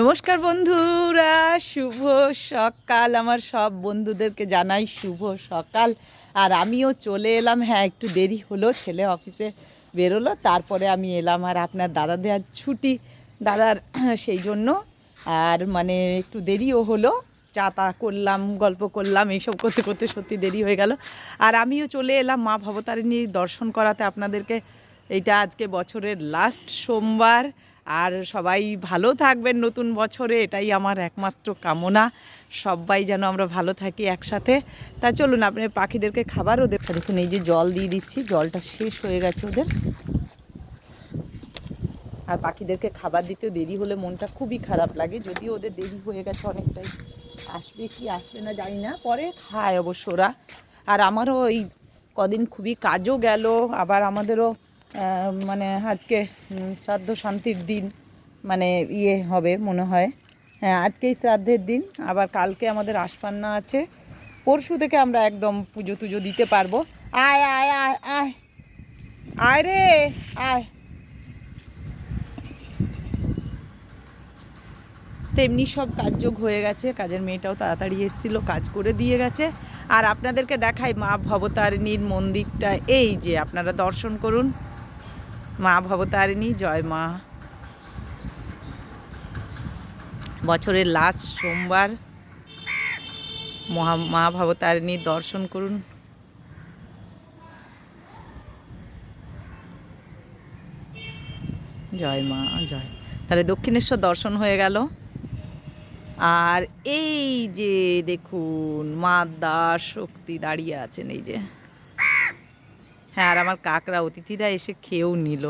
নমস্কার বন্ধুরা, শুভ সকাল। আমার সব বন্ধুদেরকে জানাই শুভ সকাল। আর আমিও চলে এলাম। হ্যাঁ একটু দেরি হলো, ছেলে অফিসে বেরোলো, তারপরে আমি এলাম আর আপনার দাদা দেওয়ার ছুটি দাদার, সেই জন্য। আর মানে একটু দেরিও হলো, চা তা করলাম, গল্প করলাম, এইসব করতে করতে সত্যি দেরি হয়ে গেল। আর আমিও চলে এলাম মা ভবতারিণীর দর্শন করাতে আপনাদেরকে। এইটা আজকে বছরের লাস্ট সোমবার। আর সবাই ভালো থাকবেন নতুন বছরে, এটাই আমার একমাত্র কামনা। সবাই যেন আমরা ভালো থাকি একসাথে। তা চলুন, আপনি পাখিদেরকে খাবারও দেখ দেখুন, এই যে জল দিয়ে দিচ্ছি, জলটা শেষ হয়ে গেছে ওদের। আর পাখিদেরকে খাবার দিতেও দেরি হলে মনটা খুবই খারাপ লাগে, যদিও ওদের দেরি হয়ে গেছে অনেকটাই। আসবে কি, আসবে না, জানি না। পরে খায় অবশ্য ওরা। আর আমারও এই কদিন খুবই কাজও গেল, আবার আমাদেরও মানে আজকে শ্রাদ্ধ শান্তির দিন মানে ইয়ে হবে মনে হয়। হ্যাঁ আজকেই শ্রাদ্ধের দিন, আবার কালকে আমাদের আশপান্না আছে। পরশু থেকে আমরা একদম পুজো টুজো দিতে পারব। আয় আয় আয় আয়। আয় রে, আয়। তেমনি সব কাজযোগ হয়ে গেছে, কাজের মেয়েটাও তাড়াতাড়ি এসেছিল, কাজ করে দিয়ে গেছে। আর আপনাদেরকে দেখাই মা ভবতারিণীর মন্দিরটা। এই যে, আপনারা দর্শন করুন। মা ভবতারিণী, জয় মা। বছরের লাস্ট সোমবার মহা, মা ভবতারিণীর দর্শন করুন। জয় মা, জয়। তাহলে দক্ষিণেশ্বর দর্শন হয়ে গেল। আর এই যে দেখুন, মা দাস শক্তি দাঁড়িয়ে আছেন, এই যে। হ্যাঁ আর আমার কাকরা অতিথিরা এসে খেয়েও নিল।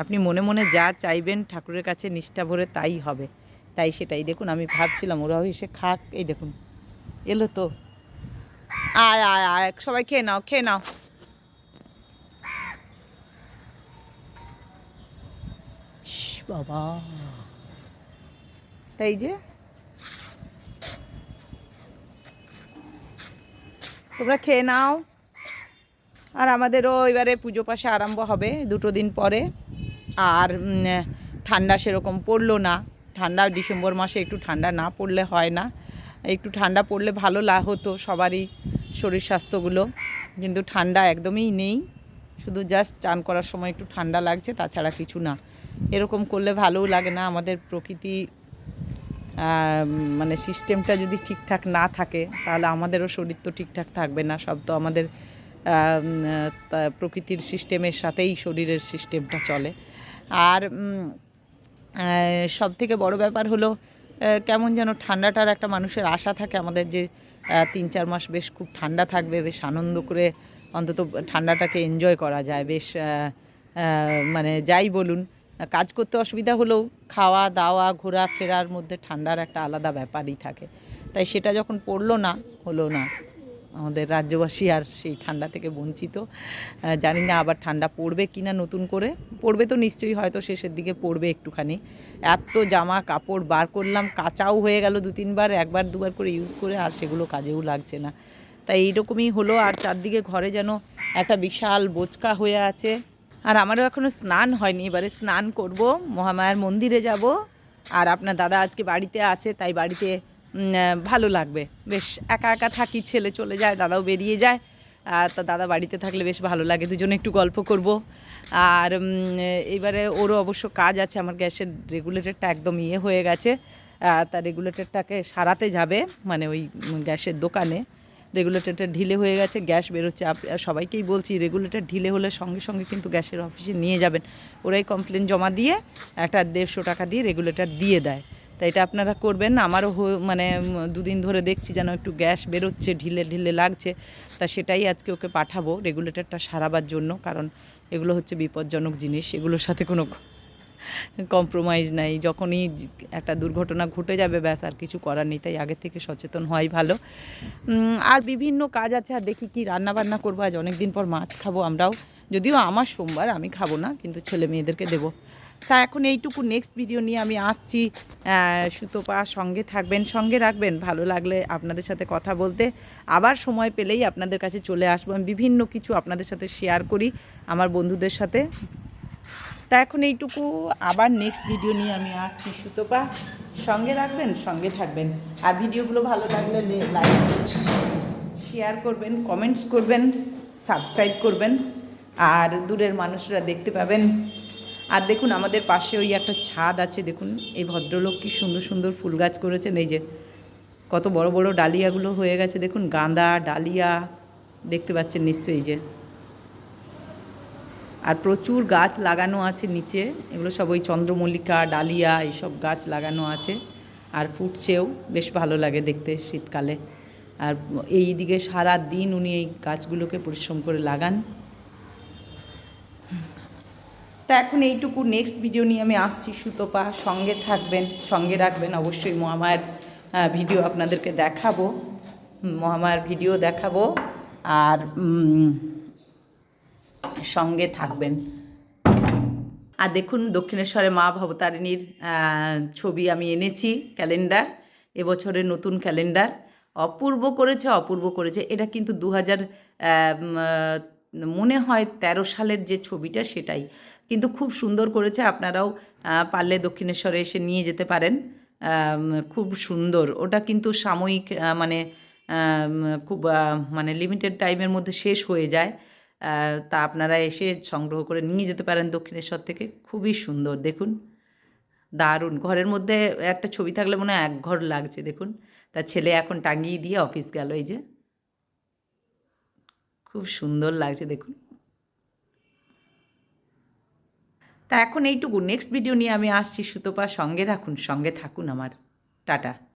আপনি মনে মনে যা চাইবেন ঠাকুরের কাছে নিষ্ঠা ভরে তাই হবে। তাই সেটাই। দেখুন, আমি ভাবছিলাম ওরাও এসে খাক। এই দেখুন, এলো তো। আয় আয় আয়, সবাই খেয়ে নাও খেয়ে নাও। বাবা। তাই যে? তোমরা খেয়ে নাও। আর আমাদেরও এবারে পুজো পাশে আরম্ভ হবে দুটো দিন পরে। আর ঠান্ডা সেরকম পড়ল না। ঠান্ডা ডিসেম্বর মাসে একটু ঠান্ডা না পড়লে হয় না। একটু ঠান্ডা পড়লে ভালো লা হতো সবারই শরীর স্বাস্থ্যগুলো। কিন্তু ঠান্ডা একদমই নেই। শুধু জাস্ট চান করার সময় একটু ঠান্ডা লাগছে, তাছাড়া কিছু না। এরকম করলে ভালোও লাগে না। আমাদের প্রকৃতি মানে সিস্টেমটা যদি ঠিকঠাক না থাকে, তাহলে আমাদেরও শরীর তো ঠিকঠাক থাকবে না। সব তো আমাদের প্রকৃতির সিস্টেমের সাথেই শরীরের সিস্টেমটা চলে। আর সব থেকে বড় ব্যাপার হলো কেমন যেন ঠান্ডাটার একটা মানুষের আশা থাকে আমাদের যে তিন চার মাস বেশ খুব ঠান্ডা থাকবে, বেশ আনন্দ করে অন্তত ঠান্ডাটাকে এনজয় করা যায়, বেশ মানে যাই বলুন, কাজ করতে অসুবিধা হলেও খাওয়া, দাওয়া, ঘোরাফেরার মধ্যে ঠান্ডার একটা আলাদা ব্যাপারই থাকে। তাই সেটা যখন পড়ল না, হলো না। আমাদের রাজ্যবাসী আর সেই ঠান্ডা থেকে বঞ্চিত। জানি না আবার ঠান্ডা পড়বে কি না নতুন করে। পড়বে তো নিশ্চয়ই, হয়তো শেষের দিকে পড়বে একটুখানি। এত জামা কাপড় বার করলাম, কাঁচাও হয়ে গেল দু তিনবার, একবার দুবার করে ইউজ করে আর সেগুলো কাজেও লাগছে না। তাই এইরকমই হলো আর চারদিকে ঘরে যেন একটা বিশাল বোচকা হয়ে আছে। আর আমারও এখনও স্নান হয়নি, এবারে স্নান করব, মহামায়ার মন্দিরে যাব। আর আপনার দাদা আজকে বাড়িতে আছে, তাই বাড়িতে ভালো লাগবে। বেশ একা একা থাকি ছেলে চলে যায় দাদাও বেরিয়ে যায়। আর তা দাদা বাড়িতে থাকলে বেশ ভালো লাগে দুজনে একটু গল্প করব। আর এবারে ওরও অবশ্য কাজ আছে আমার গ্যাসের রেগুলেটরটা একদম ইয়ে হয়ে গেছে। আহ, তা রেগুলেটরটাকে সারাতে যাবে মানে ওই গ্যাসের দোকানে। রেগুলেটরটা ঢিলে হয়ে গেছে গ্যাস বেরোচ্ছে। সবাইকেই বলছি রেগুলেটর ঢিলে হলে সঙ্গে সঙ্গে কিন্তু গ্যাসের অফিসে নিয়ে যাবেন। ওরাই কমপ্লেন জমা দিয়ে একটা দেড়শো টাকা দিয়ে রেগুলেটর দিয়ে দেয়। তাই এটা আপনারা করবেন আমারও মানে দুদিন ধরে দেখছি যেন একটু গ্যাস বেরোচ্ছে, ঢিলে ঢিলে লাগছে। তা সেটাই আজকে ওকে পাঠাবো রেগুলেটরটা সারাবার জন্য, কারণ এগুলো হচ্ছে বিপজ্জনক জিনিস। এগুলোর সাথে কোনো কম্প্রোমাইজ নাই। যখনই একটা দুর্ঘটনা ঘটে যাবে, ব্যাস, আর কিছু করার নেই। তাই আগে থেকে সচেতন হওয়াই ভালো। আর বিভিন্ন কাজ আছে, আর দেখি কি রান্না বান্না করব। আজ অনেক দিন পর মাছ খাব আমরাও। যদিও আমার সোমবার আমি খাব না, কিন্তু ছেলে মেয়েদেরকে দেবো। তা এখন এইটুকু নেক্সট ভিডিও নিয়ে আমি আসছি। সুতোপা সঙ্গে থাকবেন, সঙ্গে রাখবেন। ভালো লাগলে আপনাদের সাথে কথা বলতে। আবার সময় পেলেই আপনাদের কাছে চলে আসব। আমি বিভিন্ন কিছু আপনাদের সাথে শেয়ার করি আমার বন্ধুদের সাথে। তা এখন এইটুকু। আবার নেক্সট ভিডিও নিয়ে আমি আসছি সুতপা। সঙ্গে রাখবেন, সঙ্গে থাকবেন। আর ভিডিওগুলো ভালো লাগলে লাইক শেয়ার করবেন কমেন্টস করবেন সাবস্ক্রাইব করবেন। আর দূরের মানুষরা দেখতে পাবেন। আর দেখুন, আমাদের পাশে ওই একটা ছাদ আছে, দেখুন, এই ভদ্রলোক কি সুন্দর সুন্দর ফুল গাছ করেছেন। এই যে কত বড় বড় ডালিয়াগুলো হয়ে গেছে, দেখুন, গাঁদা, ডালিয়া, দেখতে পাচ্ছেন নিশ্চয়ই যে। আর প্রচুর গাছ লাগানো আছে নিচে, এগুলো সব ওই চন্দ্রমল্লিকা, ডালিয়া, এইসব গাছ লাগানো আছে। আর ফুটছেও, বেশ ভালো লাগে দেখতে শীতকালে। আর এই দিকে সারা দিন উনি এই গাছগুলোকে পরিশ্রম করে লাগান। তা এখন এইটুকু নেক্সট ভিডিও নিয়ে আমি আসছি। সুতপা সঙ্গে থাকবেন সঙ্গে রাখবেন অবশ্যই মহামায়ের ভিডিও আপনাদেরকে দেখাবো। হুম, মহামায়ের ভিডিও দেখাবো আর সঙ্গে থাকবেন। আর দেখুন দক্ষিণেশ্বরে মা ভবতারিণীর ছবি আমি এনেছি ক্যালেন্ডার এবছরের নতুন ক্যালেন্ডার। অপূর্ব করেছে অপূর্ব করেছে। এটা কিন্তু দু হাজার মনে হয় তেরো সালের যে ছবিটা সেটাই। কিন্তু খুব সুন্দর করেছে, আপনারাও পারলে দক্ষিণেশ্বরে এসে নিয়ে যেতে পারেন। খুব সুন্দর। ওটা কিন্তু সাময়িক মানে খুব মানে লিমিটেড টাইমের মধ্যে শেষ হয়ে যায়। তা আপনারা এসে সংগ্রহ করে নিয়ে যেতে পারেন দক্ষিণেশ্বর থেকে। খুবই সুন্দর, দেখুন। দারুণ। ঘরের মধ্যে একটা ছবি থাকলে মনে হয় এক ঘর লাগছে, দেখুন। তার ছেলে এখন টাঙিয়ে দিয়ে অফিস গেল, এই যে। খুব সুন্দর লাগছে, দেখুন। তা এখন এইটুকু নেক্সট ভিডিও নিয়ে আমি আসছি সুতোপা। সঙ্গে রাখুন, সঙ্গে থাকুন আমার। টাটা।